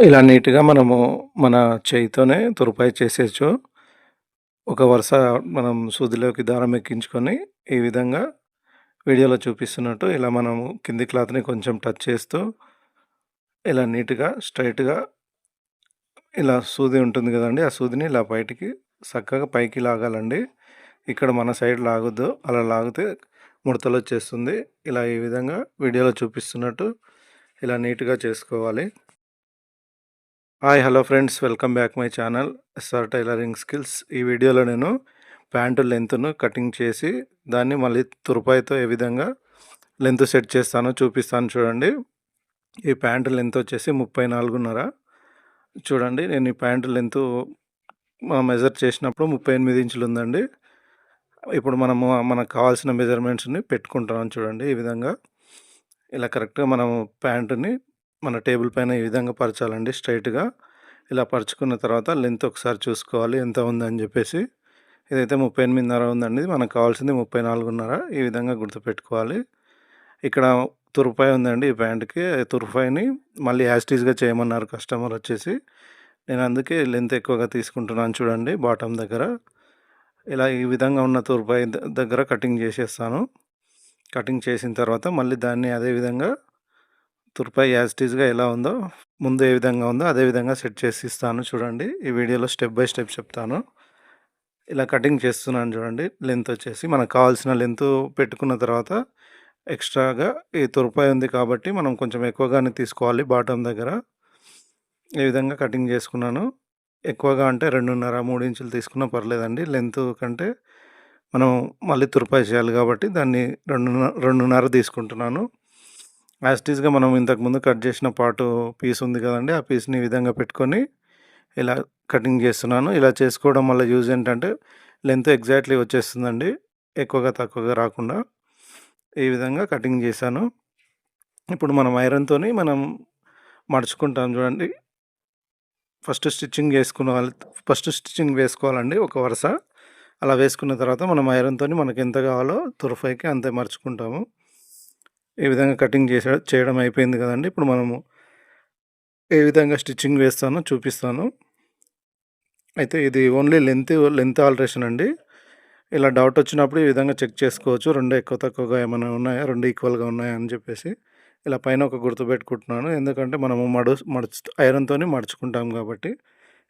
ఇలా నీట్‌గా మనము మన చేయితోనే తురుపాయి చేసేయచ్చు. ఒక వరుస మనం సూదిలోకి దారం ఎక్కించుకొని, ఈ విధంగా వీడియోలో చూపిస్తున్నట్టు ఇలా మనము కింది క్లాత్‌ని కొంచెం టచ్ చేస్తూ, ఇలా నీట్‌గా స్ట్రైట్గా ఇలా సూది ఉంటుంది కదండి ఆ సూదిని ఇలా బయటికి చక్కగా పైకి లాగాలండి. ఇక్కడ మన సైడ్ లాగొద్దు. అలా లాగితే ముడతలు వచ్చేస్తుంది ఇలా ఈ విధంగా వీడియోలో చూపిస్తున్నట్టు ఇలా నీట్‌గా చేసుకోవాలి. Hi hello friends welcome back my channel SR tailoring skills ఈ వీడియోలో నేను ప్యాంటు లెంత్ను కటింగ్ చేసి దాన్ని మళ్ళీ తురపాయితో ఏ విధంగా లెంత్ సెట్ చేస్తానో చూపిస్తాను చూడండి. ఈ ప్యాంటు లెంత్ వచ్చేసి ముప్పై నాలుగున్నర. చూడండి నేను ఈ ప్యాంటు లెంత్ మెజర్ చేసినప్పుడు ముప్పై ఎనిమిది ఇంచులు ఉందండి. ఇప్పుడు మనము మనకు కావాల్సిన మెజర్మెంట్స్ని పెట్టుకుంటున్నాం చూడండి ఈ విధంగా. ఇలా కరెక్ట్గా మనము ప్యాంటుని మన టేబుల్ పైన ఈ విధంగా పరచాలండి స్ట్రైట్గా. ఇలా పరుచుకున్న తర్వాత లెంత్ ఒకసారి చూసుకోవాలి ఎంత ఉందని చెప్పేసి. ఇదైతే ముప్పై ఎనిమిదిన్నర ఉందండి మనకు కావాల్సింది ముప్పై నాలుగున్నర ఈ విధంగా గుర్తుపెట్టుకోవాలి. ఇక్కడ తురుపాయి ఉందండి ఈ ప్యాంట్కి తురుపాయిని మళ్ళీ యాస్టీస్గా చేయమన్నారు కస్టమర్ వచ్చేసి. నేను అందుకే లెంత్ ఎక్కువగా తీసుకుంటున్నాను చూడండి బాటమ్ దగ్గర. ఇలా ఈ విధంగా ఉన్న తురుపాయి దగ్గర కటింగ్ చేసేస్తాను. కటింగ్ చేసిన తర్వాత మళ్ళీ దాన్ని అదే విధంగా తుర్పై యాజిటీజ్గా ఎలా ఉందో ముందు ఏ విధంగా ఉందో అదే విధంగా సెట్ చేసి ఇస్తాను చూడండి. ఈ వీడియోలో స్టెప్ బై స్టెప్ చెప్తాను. ఇలా కటింగ్ చేస్తున్నాను చూడండి. లెంత్ వచ్చేసి మనకు కావాల్సిన లెంత్ పెట్టుకున్న తర్వాత ఎక్స్ట్రాగా ఈ తురపాయి ఉంది కాబట్టి మనం కొంచెం ఎక్కువగానే తీసుకోవాలి బాటమ్ దగ్గర. ఈ విధంగా కటింగ్ చేసుకున్నాను. ఎక్కువగా అంటే రెండున్నర మూడు ఇంచులు తీసుకున్నా పర్లేదండి. లెంత్ కంటే మనం మళ్ళీ తురపాయి చేయాలి కాబట్టి దాన్ని రెండున్నర రెండున్నర తీసుకుంటున్నాను. యాస్టీస్గా మనం ఇంతకుముందు కట్ చేసిన పాటు పీస్ ఉంది కదండి ఆ పీస్ని ఈ విధంగా పెట్టుకొని ఇలా కటింగ్ చేస్తున్నాను. ఇలా చేసుకోవడం వల్ల యూజ్ ఏంటంటే లెంత్ ఎగ్జాక్ట్లీ వచ్చేస్తుందండి ఎక్కువగా తక్కువగా రాకుండా ఈ విధంగా కటింగ్ చేశాను. ఇప్పుడు మనం ఐరన్తో మనం మడుచుకుంటాం చూడండి. ఫస్ట్ స్టిచ్చింగ్ వేసుకున్న ఫస్ట్ స్టిచ్చింగ్ వేసుకోవాలండి ఒక వరుస. అలా వేసుకున్న తర్వాత మనం ఐరన్తో మనకి ఎంత కావాలో తురఫైకి అంతే మర్చుకుంటాము ఈ విధంగా కటింగ్ చేసే చేయడం అయిపోయింది కదండి. ఇప్పుడు మనము ఏ విధంగా స్టిచ్చింగ్ వేస్తానో చూపిస్తాను. అయితే ఇది ఓన్లీ లెంత్ లెంత్ ఆల్టరేషన్ అండి. ఇలా డౌట్ వచ్చినప్పుడు ఈ విధంగా చెక్ చేసుకోవచ్చు. రెండు ఎక్కువ తక్కువగా ఏమైనా ఉన్నాయా? రెండు ఈక్వల్గా ఉన్నాయా? అని చెప్పేసి ఇలా పైన ఒక గుర్తు పెట్టుకుంటున్నాను. ఎందుకంటే మనము మడు మడుచు ఐరన్తో మడుచుకుంటాం కాబట్టి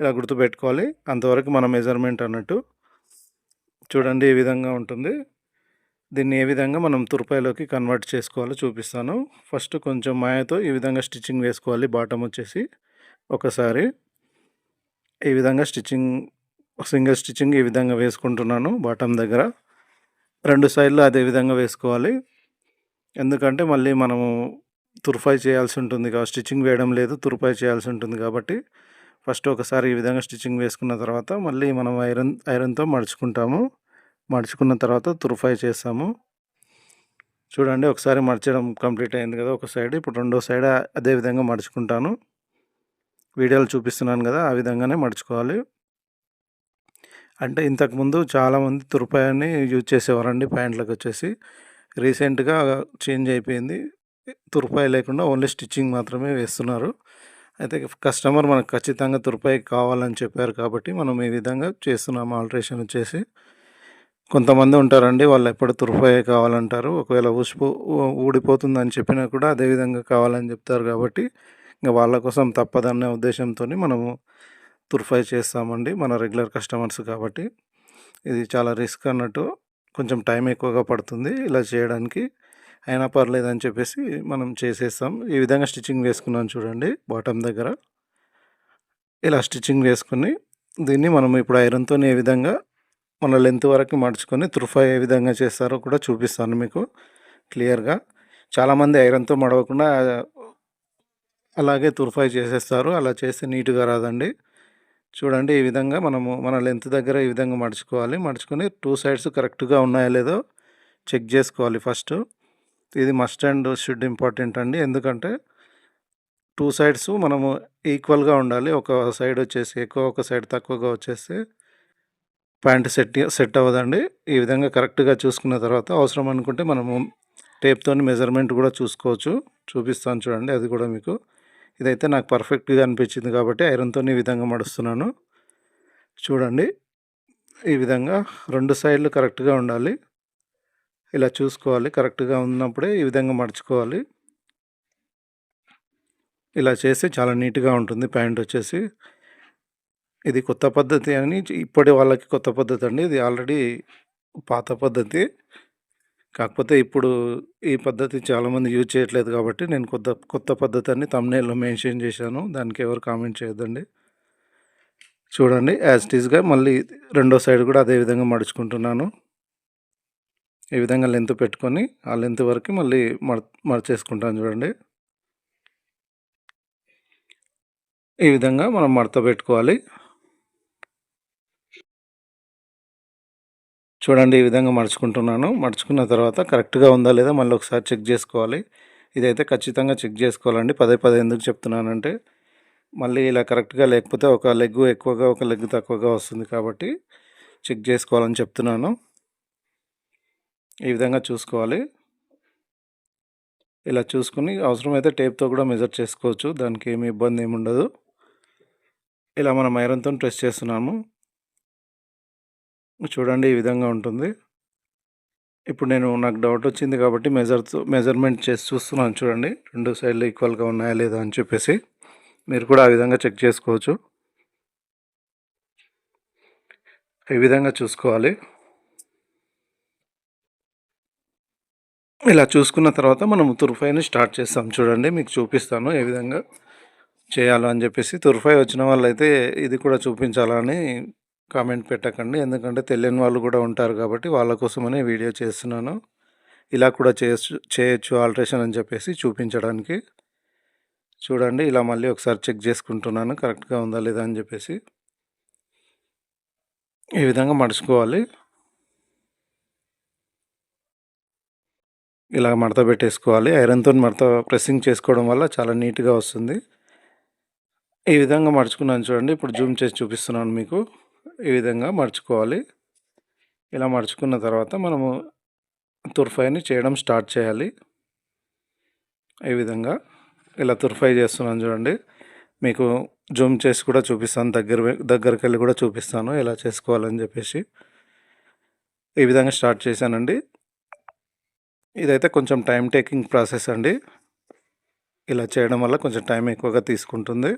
ఇలా గుర్తు పెట్టుకోవాలి. అంతవరకు మన మెజర్మెంట్ అన్నట్టు చూడండి ఈ విధంగా ఉంటుంది. దీన్ని ఏ విధంగా మనం తురపాయిలోకి కన్వర్ట్ చేసుకోవాలో చూపిస్తాను. ఫస్ట్ కొంచెం మాయతో ఈ విధంగా స్టిచ్చింగ్ వేసుకోవాలి. బాటమ్ వచ్చేసి ఒకసారి ఈ విధంగా స్టిచ్చింగ్ సింగిల్ స్టిచ్చింగ్ ఈ విధంగా వేసుకుంటున్నాను బాటమ్ దగ్గర. రెండు సైడ్లు అదే విధంగా వేసుకోవాలి. ఎందుకంటే మళ్ళీ మనము తుర్ఫాయి చేయాల్సి ఉంటుంది కాబట్టి స్టిచ్చింగ్ వేయడం లేదు తుర్ఫాయి చేయాల్సి ఉంటుంది కాబట్టి ఫస్ట్ ఒకసారి ఈ విధంగా స్టిచ్చింగ్ వేసుకున్న తర్వాత మళ్ళీ మనం ఐరన్ ఐరన్తో మడుచుకుంటాము మడుచుకున్న తర్వాత తురుఫాయి చేస్తాము. చూడండి ఒకసారి మడచడం కంప్లీట్ అయింది కదా ఒక సైడ్. ఇప్పుడు రెండో సైడ్ అదే విధంగా మడుచుకుంటాను. వీడియోలు చూపిస్తున్నాను కదా ఆ విధంగానే మడుచుకోవాలి. అంటే ఇంతకుముందు చాలామంది తురుపాయాన్ని యూజ్ చేసేవారండి ప్యాంట్లకు వచ్చేసి. రీసెంట్గా చేంజ్ అయిపోయింది. తురుపాయి లేకుండా ఓన్లీ స్టిచ్చింగ్ మాత్రమే వేస్తున్నారు. అయితే కస్టమర్ మనకు ఖచ్చితంగా తురుపాయి కావాలని చెప్పారు కాబట్టి మనం ఈ విధంగా చేస్తున్నాము ఆల్ట్రేషన్ వచ్చేసి. కొంతమంది ఉంటారండి వాళ్ళు ఎప్పుడు తురుపాయే కావాలంటారు. ఒకవేళ ఊసిపో ఊడిపోతుందని చెప్పినా కూడా అదే విధంగా కావాలని చెప్తారు కాబట్టి ఇంకా వాళ్ళ కోసం తప్పదనే ఉద్దేశంతో మనము తుర్ఫై చేస్తామండి మన రెగ్యులర్ కస్టమర్స్ కాబట్టి. ఇది చాలా రిస్క్ అన్నట్టు కొంచెం టైం ఎక్కువగా పడుతుంది ఇలా చేయడానికి. అయినా పర్లేదు అని చెప్పేసి మనం చేసేస్తాం. ఈ విధంగా స్టిచ్చింగ్ వేసుకున్నాం చూడండి బాటమ్ దగ్గర. ఇలా స్టిచ్చింగ్ వేసుకుని దీన్ని మనం ఇప్పుడు ఐరన్తో ఏ విధంగా మన లెంత్ వరకు మడుచుకొని తురుఫా ఏ విధంగా చేస్తారో కూడా చూపిస్తాను మీకు క్లియర్గా. చాలామంది ఐరన్తో మడవకుండా అలాగే తుర్ఫాయి చేసేస్తారు. అలా చేస్తే నీట్గా రాదండి. చూడండి ఈ విధంగా మనము మన లెంత్ దగ్గర ఈ విధంగా మడుచుకోవాలి మడుచుకొని టూ సైడ్స్ కరెక్ట్గా ఉన్నాయో లేదో చెక్ చేసుకోవాలి ఫస్ట్. ఇది మస్ట్ అండ్ షుడ్ ఇంపార్టెంట్ అండి. ఎందుకంటే టూ సైడ్స్ మనము ఈక్వల్గా ఉండాలి. ఒక సైడ్ వచ్చేసి ఎక్కువ ఒక సైడ్ తక్కువగా వచ్చేస్తే ప్యాంట్ సెట్ సెట్ అవ్వదండి ఈ విధంగా కరెక్ట్గా చూసుకున్న తర్వాత అవసరం అనుకుంటే మనము టేప్తో మెజర్మెంట్ కూడా చూసుకోవచ్చు చూపిస్తాను చూడండి అది కూడా మీకు ఇదైతే నాకు పర్ఫెక్ట్‌గా అనిపించింది కాబట్టి ఐరన్తో ఈ విధంగా మడుస్తున్నాను. చూడండి. ఈ విధంగా రెండు సైడ్‌లు కరెక్ట్‌గా ఉండాలి. ఇలా చూసుకోవాలి. కరెక్ట్‌గా ఉన్నప్పుడే ఈ విధంగా మడుచుకోవాలి. ఇలా చేస్తే చాలా నీట్‌గా ఉంటుంది ప్యాంట్ వచ్చేసి. ఇది కొత్త పద్ధతి అని ఇప్పటి వాళ్ళకి కొత్త పద్ధతి అండి. ఇది ఆల్రెడీ పాత పద్ధతి. కాకపోతే ఇప్పుడు ఈ పద్ధతి చాలామంది యూజ్ చేయట్లేదు కాబట్టి నేను కొత్త కొత్త పద్ధతి అని తమ్నేల్లో మెన్షన్ చేశాను. దానికి ఎవరు కామెంట్ చేయొద్దండి. చూడండి యాజ్ ఇట్ మళ్ళీ రెండో సైడ్ కూడా అదే విధంగా మడుచుకుంటున్నాను. ఈ విధంగా లెంత్ పెట్టుకొని ఆ లెంత్ వరకు మళ్ళీ మడ మడచేసుకుంటాను చూడండి. ఈ విధంగా మనం మడత పెట్టుకోవాలి. చూడండి ఈ విధంగా మడుచుకుంటున్నాను. మడుచుకున్న తర్వాత కరెక్ట్‌గా ఉందా లేదా మళ్ళీ ఒకసారి చెక్ చేసుకోవాలి. ఇదైతే ఖచ్చితంగా చెక్ చేసుకోవాలండి. పదే పదే ఎందుకు చెప్తున్నానంటే మళ్ళీ ఇలా కరెక్ట్‌గా లేకపోతే ఒక లెగ్ ఎక్కువగా, ఒక లెగ్ తక్కువగా వస్తుంది కాబట్టి చెక్ చేసుకోవాలని చెప్తున్నాను. ఈ విధంగా చూసుకోవాలి. ఇలా చూసుకుని అవసరమైతే టేప్‌తో కూడా మెజర్ చేసుకోవచ్చు. దానికి ఏమి ఇబ్బంది ఏమి ఉండదు. ఇలా మనం ఐరన్‌తోని ప్రెస్ చేస్తున్నాము. చూడండి ఈ విధంగా ఉంటుంది. ఇప్పుడు నేను నాకు డౌట్ వచ్చింది కాబట్టి మెజర్‌తో మెజర్‌మెంట్ చేసి చూస్తున్నాను చూడండి. రెండు సైడ్‌లు ఈక్వల్‌గా ఉన్నాయా లేదా అని చెప్పేసి. మీరు కూడా ఆ విధంగా చెక్ చేసుకోవచ్చు. ఈ విధంగా చూసుకోవాలి. ఇలా చూసుకున్న తర్వాత మనం తుర్ఫైని స్టార్ట్ చేస్తాం చూడండి. మీకు చూపిస్తాను ఏ విధంగా చేయాలో అని చెప్పేసి. తుర్ఫై వచ్చిన వాళ్ళైతే ఇది కూడా చూపించాలని కామెంట్ పెట్టకండి. ఎందుకంటే తెలియని వాళ్ళు కూడా ఉంటారు కాబట్టి వాళ్ళ కోసమనే వీడియో చేస్తున్నాను. ఇలా కూడా చేయొచ్చు చేయొచ్చు ఆల్ట్రేషన్ అని చెప్పేసి చూపించడానికి. చూడండి ఇలా మళ్ళీ ఒకసారి చెక్ చేసుకుంటున్నాను కరెక్ట్‌గా ఉందా లేదా అని చెప్పేసి. ఈ విధంగా మడుచుకోవాలి. ఇలా మడత పెట్టేసుకోవాలి. ఐరన్తో మడత ప్రెస్సింగ్ చేసుకోవడం వల్ల చాలా నీట్‌గా వస్తుంది. ఈ విధంగా మడుచుకున్నాను చూడండి. ఇప్పుడు జూమ్ చేసి చూపిస్తున్నాను మీకు. ఈ విధంగా మడుచుకోవాలి. ఇలా మడుచుకున్న తర్వాత మనము తుర్ఫాయిని చేయడం స్టార్ట్ చేయాలి. ఈ విధంగా ఇలా తుర్ఫాయి చేస్తున్నాను చూడండి. మీకు జూమ్ చేసి కూడా చూపిస్తాను. దగ్గర దగ్గరికి వెళ్ళి కూడా చూపిస్తాను ఎలా చేసుకోవాలని చెప్పేసి. ఈ విధంగా స్టార్ట్ చేశానండి. ఇదైతే కొంచెం టైం టేకింగ్ ప్రాసెస్ అండి. ఇలా చేయడం వల్ల కొంచెం టైం ఎక్కువగా తీసుకుంటుంది.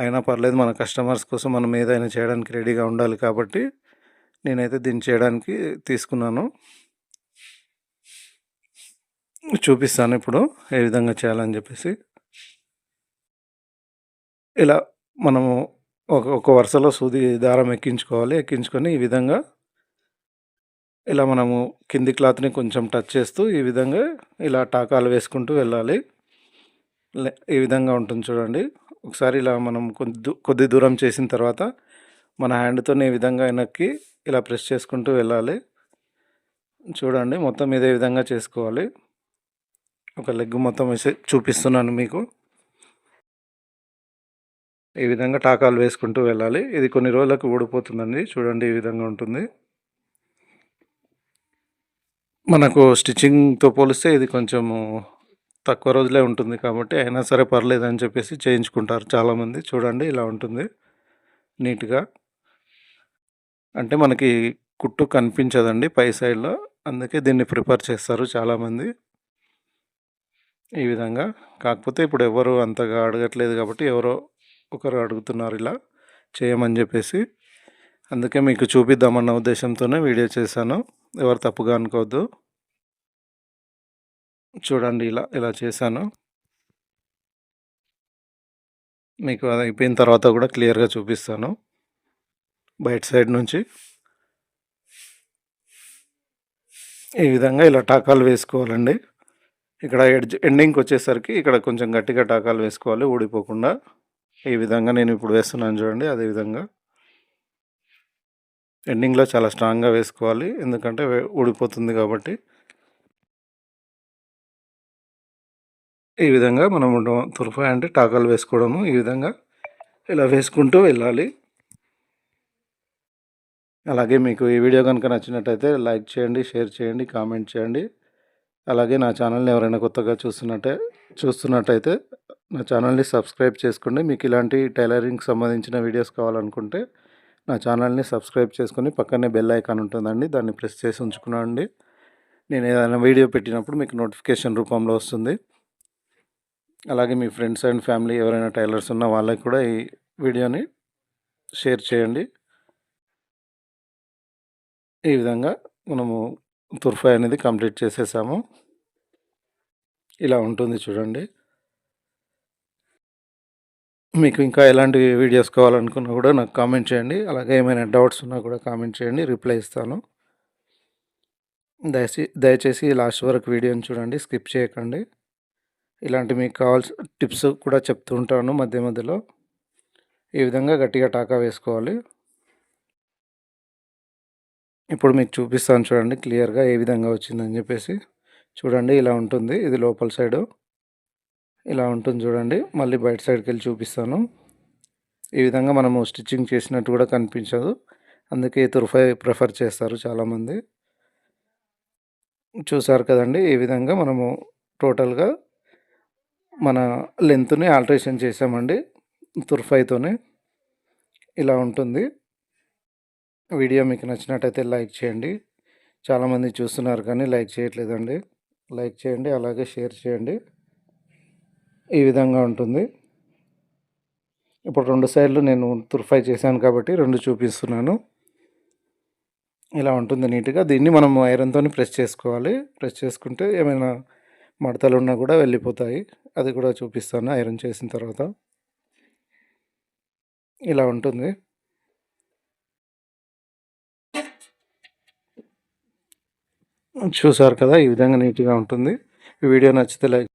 అయినా పర్లేదు మన కస్టమర్స్ కోసం మనం ఏదైనా చేయడానికి రెడీగా ఉండాలి కాబట్టి నేనైతే దీన్ని చేయడానికి తీసుకున్నాను. చూపిస్తాను ఇప్పుడు ఏ విధంగా చేయాలని చెప్పేసి. ఇలా మనము ఒక ఒక వరుసలో సూది దారం ఎక్కించుకోవాలి. ఎక్కించుకొని ఈ విధంగా ఇలా మనము కింది క్లాత్‌ని కొంచెం టచ్ చేస్తూ ఈ విధంగా ఇలా టాకాలు వేసుకుంటూ వెళ్ళాలి. ఈ విధంగా ఉంటుంది చూడండి. ఒకసారి ఇలా మనం కొద్ది కొద్ది దూరం చేసిన తర్వాత మన హ్యాండ్తో ఈ విధంగా వెనక్కి ఇలా ప్రెస్ చేసుకుంటూ వెళ్ళాలి. చూడండి మొత్తం ఇదే విధంగా చేసుకోవాలి. ఒక లెగ్ మొత్తం వేసి చూపిస్తున్నాను మీకు. ఈ విధంగా టాకాలు వేసుకుంటూ వెళ్ళాలి. ఇది కొన్ని రోజులకు ఊడిపోతుందండి. చూడండి ఈ విధంగా ఉంటుంది. మనకు స్టిచ్చింగ్‌తో పోలిస్తే ఇది కొంచెము తక్కువ రోజులే ఉంటుంది కాబట్టి అయినా సరే పర్లేదు అని చెప్పేసి చేయించుకుంటారు చాలామంది. చూడండి ఇలా ఉంటుంది. నీట్‌గా. అంటే మనకి కుట్టు కనిపించదండి పై సైడ్‌లో. అందుకే దీన్ని ప్రిపేర్ చేస్తారు చాలామంది. ఈ విధంగా. కాకపోతే ఇప్పుడు ఎవరు అంతగా అడగట్లేదు కాబట్టి ఎవరో ఒకరు అడుగుతున్నారు ఇలా చేయమని చెప్పేసి. అందుకే మీకు చూపిద్దామన్న ఉద్దేశంతోనే వీడియో చేశాను. ఎవరు తప్పుగా అనుకోవద్దు. చూడండి ఇలా ఇలా చేశాను. మీకు అది అయిపోయిన తర్వాత కూడా క్లియర్‌గా చూపిస్తాను. బయట సైడ్ నుంచి. ఈ విధంగా ఇలా టాకాలు వేసుకోవాలండి. ఇక్కడ ఎడ్జ్ ఎండింగ్‌కొచ్చేసరికి ఇక్కడ కొంచెం గట్టిగా టాకాలు వేసుకోవాలి ఊడిపోకుండా. ఈ విధంగా నేను ఇప్పుడు వేస్తున్నాను చూడండి అదే విధంగా. ఎండింగ్‌లో చాలా స్ట్రాంగ్‌గా వేసుకోవాలి. ఎందుకంటే ఊడిపోతుంది కాబట్టి. ఈ విధంగా మనం డొ అంటే టాకాలు వేసుకోవడము. ఈ విధంగా ఇలా వేసుకుంటూ వెళ్ళాలి. అలాగే మీకు ఈ వీడియో కనుక నచ్చినట్టయితే లైక్ చేయండి, షేర్ చేయండి, కామెంట్ చేయండి. అలాగే నా ఛానల్ని ఎవరైనా కొత్తగా చూస్తున్నట్టే చూస్తున్నట్టయితే నా ఛానల్ని సబ్స్క్రైబ్ చేసుకోండి మీకు ఇలాంటి టైలరింగ్కి సంబంధించిన వీడియోస్ కావాలనుకుంటే నా ఛానల్ని సబ్స్క్రైబ్ చేసుకుని పక్కనే బెల్ ఐకాన్ ఉంటుందండి దాన్ని ప్రెస్ చేసి ఉంచుకున్నాండి నేను ఏదైనా వీడియో పెట్టినప్పుడు మీకు నోటిఫికేషన్ రూపంలో వస్తుంది అలాగే మీ ఫ్రెండ్స్ అండ్ ఫ్యామిలీ ఎవరైనా టైలర్స్ ఉన్న వాళ్ళకి కూడా ఈ వీడియోని షేర్ చేయండి. ఈ విధంగా మనము తుర్ఫాయ్ అనేది కంప్లీట్ చేసేసాము. ఇలా ఉంటుంది చూడండి. మీకు ఇంకా ఎలాంటి వీడియోస్ కావాలనుకున్నా కూడా నాకు కామెంట్ చేయండి. అలాగే ఏమైనా డౌట్స్ ఉన్నా కూడా కామెంట్ చేయండి. రిప్లై ఇస్తాను. దయచేసి దయచేసి లాస్ట్ వరకు వీడియోని చూడండి. స్కిప్ చేయకండి. ఇలాంటి మీకు కావాల్సిన టిప్స్ కూడా చెప్తూ ఉంటాను మధ్య మధ్యలో. ఈ విధంగా గట్టిగా టాకా వేసుకోవాలి. ఇప్పుడు మీకు చూపిస్తాను చూడండి క్లియర్గా ఏ విధంగా వచ్చిందని చెప్పేసి. చూడండి ఇలా ఉంటుంది. ఇది లోపల సైడు. ఇలా ఉంటుంది చూడండి. మళ్ళీ బయట సైడ్కి వెళ్ళి చూపిస్తాను. ఈ విధంగా మనము స్టిచ్చింగ్ చేసినట్టు కూడా కనిపించదు. అందుకే తుర్ఫై ప్రిఫర్ చేస్తారు చాలామంది. చూసారు కదండి ఈ విధంగా మనము టోటల్గా మన లెంత్ని ఆల్ట్రేషన్ చేసామండి తుర్ఫైతోనే. ఇలా ఉంటుంది. వీడియో మీకు నచ్చినట్టయితే లైక్ చేయండి. చాలామంది చూస్తున్నారు కానీ లైక్ చేయట్లేదండి. లైక్ చేయండి అలాగే షేర్ చేయండి. ఈ విధంగా ఉంటుంది. ఇప్పుడు రెండు సైడ్లు నేను తుర్ఫై చేశాను కాబట్టి రెండు చూపిస్తున్నాను. ఇలా ఉంటుంది నీట్గా. దీన్ని మనం ఐరన్తో ప్రెస్ చేసుకోవాలి. ప్రెస్ చేసుకుంటే ఏమైనా మడతలు ఉన్నా కూడా వెళ్ళిపోతాయి. అది కూడా చూపిస్తాను ఐరన్ చేసిన తర్వాత. ఇలా ఉంటుంది. చూసారు కదా ఈ విధంగా నీట్గా ఉంటుంది. ఈ వీడియో నచ్చితే లైక్